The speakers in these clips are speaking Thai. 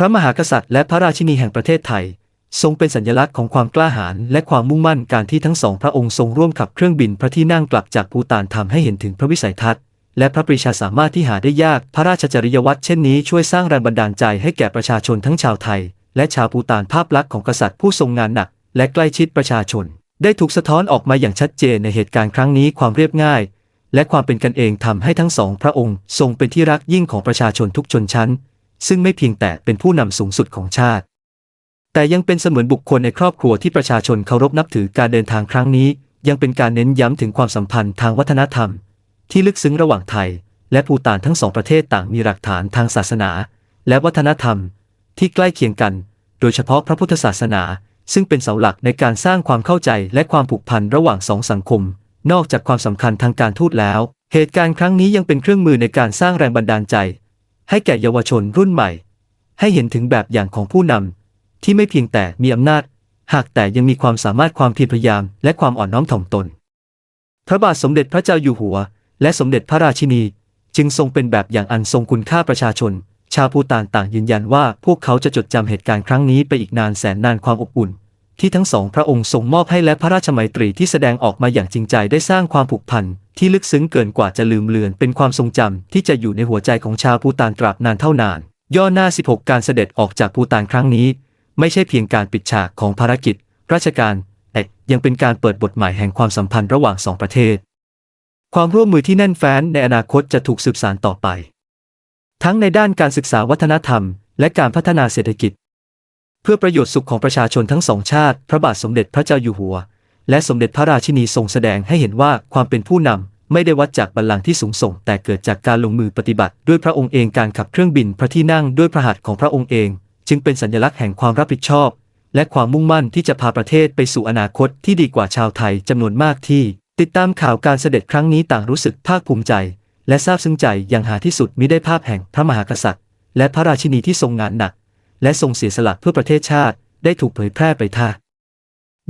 พระมหากษัตริย์และพระราชินีแห่งประเทศไทย ทรงเป็นสัญลักษณ์ของความกล้าหาญและความมุ่งมั่นการที่ทั้งสองพระองค์ทรงร่วมขับเครื่องบินพระที่นั่งกลับจากภูตานทำให้เห็นถึงพระวิสัยทัศน์และพระปรีชาสามารถที่หาได้ยากพระราชจริยวัตรเช่นนี้ช่วยสร้างแรงบันดาลใจให้แก่ประชาชนทั้งชาวไทย และชาวภูตานภาพลักษณ์ของกษัตริย์ผู้ทรงงานหนัก และใกล้ชิดประชาชน ได้ถูกสะท้อนออกมาอย่างชัดเจนในเหตุการณ์ครั้งนี้ความเรียบง่าย และความเป็นกันเองทำให้ทั้งสองพระองค์ ทรงเป็นที่รักยิ่งของประชาชนทุกชนชั้น ซึ่งไม่เพียงแต่เป็นผู้นำสูงสุดของชาติ แต่ยังเป็นเสมือนบุคคลในครอบครัวที่ประชาชนเคารพนับถือการเดินทางครั้งนี้ ยังเป็นการเน้นย้ำถึงความสัมพันธ์ทางวัฒนธรรม ที่ลึกซึ้งระหว่างไทย และภูตานทั้งสองประเทศต่างมีหลักฐานทางศาสนา และวัฒนธรรม ที่ใกล้เคียงกัน โดยเฉพาะพระพุทธศาสนา ซึ่งเป็นเสาหลักในการสร้างความเข้าใจและความผูกพันระหว่างสองสังคม นอกจากความสำคัญทางการทูตแล้ว เหตุการณ์ครั้งนี้ยังเป็นเครื่องมือในการสร้างแรงบันดาลใจ ให้แก่เยาวชนรุ่นใหม่ ให้เห็นถึงแบบอย่างของผู้นำที่ไม่เพียงแต่มีอำนาจ หากแต่ยังมีความสามารถความเพียรพยายามและความอ่อนน้อมถ่อมตน พระบาทสมเด็จพระเจ้าอยู่หัว และสมเด็จพระราชินี จึงทรงเป็นแบบอย่างอันทรงคุณค่าประชาชน ชาวภูตานต่างยืนยันว่าพวกเขาจะจดจำเหตุการณ์ครั้งนี้ไปอีกนานแสนนานความอบอุ่น ที่ทั้งสองพระองค์ทรงมอบให้และพระราชมัยตรีที่แสดงออกมาอย่างจริงใจได้สร้างความผูกพันที่ลึกซึ้งเกินกว่าจะลืมเลือนเป็นความทรงจำที่จะอยู่ในหัวใจของชาวภูตานตราบนานเท่านาน ย่อหน้า 16 การเสด็จออกจากภูตานครั้งนี้ ไม่ใช่เพียงการปิดฉากของภารกิจ ราชการแต่ยังเป็นการเปิดบทใหม่แห่งความสัมพันธ์ระหว่างสองประเทศ ความร่วมมือที่แน่นแฟ้นในอนาคตจะถูกสืบสานต่อไป ทั้งในด้านการศึกษาวัฒนธรรม และการพัฒนาเศรษฐกิจ พื่อประโยชน์สุขของประชาชนทั้งสองชาติ พระบาทสมเด็จพระเจ้าอยู่หัว และสมเด็จพระราชินีทรงแสดงให้เห็นว่าความเป็นผู้นำไม่ได้วัดจากบัลลังก์ที่สูงส่ง แต่เกิดจากการลงมือปฏิบัติ ด้วยพระองค์เองการขับเครื่องบินพระที่นั่งด้วยพระหัตถ์ของพระองค์เอง จึงเป็นสัญลักษณ์แห่งความรับผิดชอบ และความมุ่งมั่นที่จะพาประเทศไปสู่อนาคตที่ดีกว่าชาวไทยจำนวนมากที่ ติดตามข่าวการเสด็จครั้งนี้ต่างรู้สึกภาคภูมิใจ และซาบซึ้งใจอย่างหาที่สุดมิได้ภาพแห่งพระมหากษัตริย์ และพระราชินีที่ทรงงานหนัก และทรงเสียสละเพื่อประเทศชาติ ได้ถูกเผยแพร่ไปท่า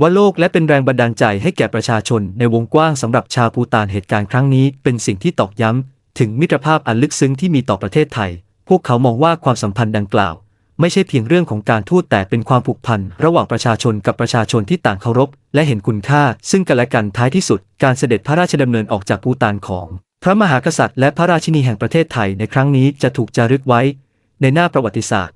ว่าโลกและเป็นแรงบันดาลใจให้แก่ประชาชนในวงกว้างสำหรับชาวภูตานเหตุการณ์ครั้งนี้ เป็นสิ่งที่ตอกย้ำ ถึงมิตรภาพอันลึกซึ้งที่มีต่อประเทศไทย พวกเขามองว่าความสัมพันธ์ดังกล่าว ไม่ใช่เพียงเรื่องของการทูตแต่เป็นความผูกพัน ระหว่างประชาชนกับประชาชนที่ต่างเคารพ และเห็นคุณค่า ซึ่งกันและกันท้ายที่สุด การเสด็จพระราชดำเนินออกจากภูตานของ พระมหากษัตริย์และพระราชินีแห่งประเทศไทยในครั้งนี้จะถูกจารึกไว้ ในหน้าประวัติศาสตร์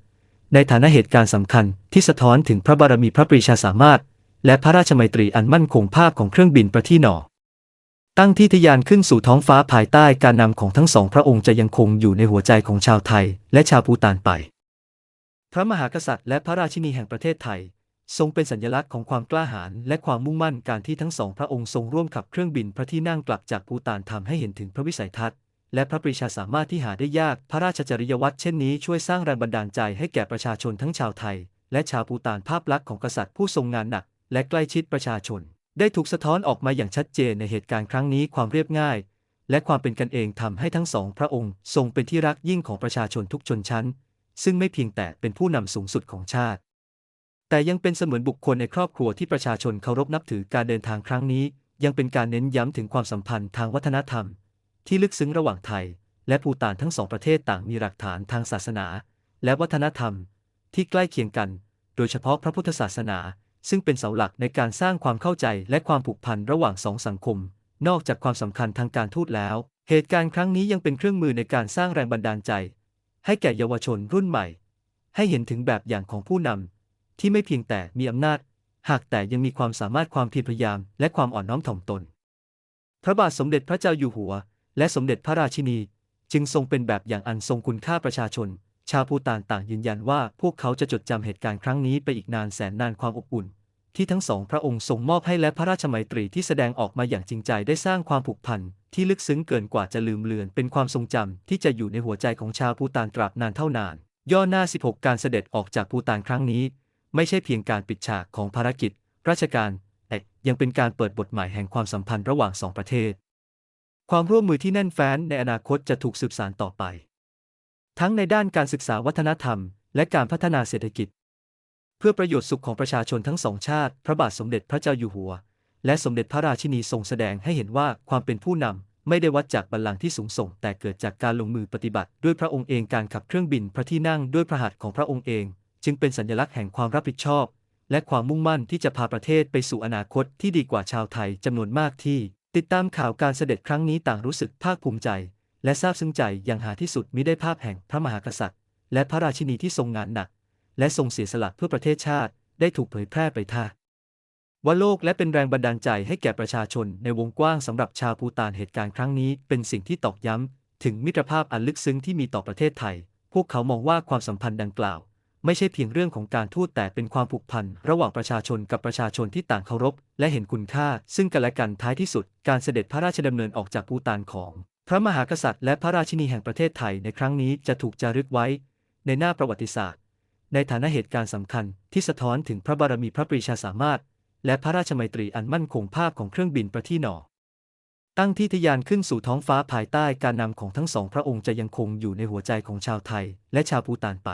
ในฐานะเหตุการณ์สำคัญที่สะท้อนถึงพระบารมีพระปรีชาสามารถ และพระราชมัยตรีอันมั่นคงภาพของเครื่องบินประที่หนอ ตั้งที่ทยานขึ้นสู่ท้องฟ้าภายใต้การนำของทั้งสองพระองค์จะยังคงอยู่ในหัวใจของชาวไทย และชาวภูตานไป พระมหากษัตริย์และพระราชินีแห่งประเทศไทย ทรงเป็นสัญลักษณ์ของความกล้าหาญและความมุ่งมั่นการที่ทั้งสองพระองค์ทรงร่วมขับเครื่องบินพระที่นั่งกลับจากภูตานทำให้เห็นถึงพระวิสัยทัศน์ และพระปรีชาสามารถที่หาได้ยากพระราชจริยวัตรเช่นนี้ช่วยสร้างแรงบันดาลใจให้แก่ประชาชนทั้งชาวไทย และชาวภูตานภาพลักษณ์ของกษัตริย์ผู้ทรงงานหนัก และใกล้ชิดประชาชน ได้ถูกสะท้อนออกมาอย่างชัดเจนในเหตุการณ์ครั้งนี้ความเรียบง่าย และความเป็นกันเองทำให้ทั้งสองพระองค์ ทรงเป็นที่รักยิ่งของประชาชนทุกชนชั้น ซึ่งไม่เพียงแต่เป็นผู้นำสูงสุดของชาติ แต่ยังเป็นเสมือนบุคคลในครอบครัวที่ประชาชนเคารพนับถือการเดินทางครั้งนี้ ยังเป็นการเน้นย้ำถึงความสัมพันธ์ทางวัฒนธรรม ที่ลึกซึ้งระหว่างไทย และภูตานทั้งสองประเทศต่างมีหลักฐานทางศาสนา และวัฒนธรรม ที่ใกล้เคียงกัน โดยเฉพาะพระพุทธศาสนา ซึ่งเป็นเสาหลักในการสร้างความเข้าใจและความผูกพันระหว่างสองสังคม นอกจากความสำคัญทางการทูตแล้ว เหตุการณ์ครั้งนี้ยังเป็นเครื่องมือในการสร้างแรงบันดาลใจ ให้แก่เยาวชนรุ่นใหม่ ให้เห็นถึงแบบอย่างของผู้นำที่ไม่เพียงแต่มีอำนาจ หากแต่ยังมีความสามารถความเพียรพยายาม และความอ่อนน้อมถ่อมตน พระบาทสมเด็จพระเจ้าอยู่หัว และสมเด็จพระราชินี จึงทรงเป็นแบบอย่างอันทรงคุณค่าประชาชน ชาวภูตานต่างยืนยันว่าพวกเขาจะจดจำเหตุการณ์ครั้งนี้ไปอีกนานแสนนานความอบอุ่น ที่ทั้งสองพระองค์ทรงมอบให้และพระราชมัยตรีที่แสดงออกมาอย่างจริงใจได้สร้างความผูกพันที่ลึกซึ้งเกินกว่าจะลืมเลือนเป็นความทรงจำที่จะอยู่ในหัวใจของชาวภูตานตราบนานเท่านาน ย่อหน้า 16 การเสด็จออกจากภูตานครั้งนี้ ไม่ใช่เพียงการปิดฉากของภารกิจ ราชการแต่ยังเป็นการเปิดบทใหม่แห่งความสัมพันธ์ระหว่างสองประเทศ ความร่วมมือที่แน่นแฟ้นในอนาคตจะถูกสืบสานต่อไป ทั้งในด้านการศึกษาวัฒนธรรม และการพัฒนาเศรษฐกิจ เพื่อประโยชน์สุขของประชาชนทั้งสองชาติ พระบาทสมเด็จพระเจ้าอยู่หัว และสมเด็จพระราชินีทรงแสดงให้เห็นว่าความเป็นผู้นไม่ได้วัดจากบัลลังก์ที่สูงส่ง แต่เกิดจากการลงมือปฏิบัติ ด้วยพระองค์เองการขับเครื่องบินพระที่นั่งด้วยพระหัตถ์ของพระองค์เอง จึงเป็นสัญลักษณ์แห่งความรับผิดชอบ และความมุ่งมั่นที่จะพาประเทศไปสู่อนาคตที่ดีกว่าชาวไทยจำนวนมากที่ ติดตามข่าวการเสด็จครั้งนี้ต่างรู้สึกภาคภูมิใจ และซาบซึ้งใจอย่างหาที่สุดมิได้ภาพแห่งพระมหากษัตริย์ และพระราชินีที่ทรงงานหนัก และทรงเสียสละเพื่อประเทศชาติ ได้ถูกเผยแพร่ไปท่าว่าโลกและเป็นแรงบันดาลใจให้แก่ประชาชนในวงกว้างสำหรับชาวภูตานเหตุการณ์ครั้งนี้ เป็นสิ่งที่ตอกย้ำ ถึงมิตรภาพอันลึกซึ้งที่มีต่อประเทศไทย พวกเขามองว่าความสัมพันธ์ดังกล่าว ไม่ใช่เพียงเรื่องของการทูตแต่เป็นความผูกพันระหว่างประชาชนกับประชาชนที่ต่างเคารพ และเห็นคุณค่า ซึ่งกันและกันท้ายที่สุด การเสด็จพระราชดำเนินออกจากภูตานของ พระมหากษัตริย์และพระราชินีแห่งประเทศไทยในครั้งนี้จะถูกจารึกไว้ ในหน้าประวัติศาสตร์ ในฐานะเหตุการณ์สำคัญที่สะท้อนถึงพระบารมีพระปรีชาสามารถ และพระราชมัยตรีอันมั่นคงภาพของเครื่องบินประที่หนอตั้งที่ทยานขึ้นสู่ท้องฟ้าภายใต้การนำของทั้งสองพระองค์จะยังคงอยู่ในหัวใจของชาวไทย และชาวภูตานไป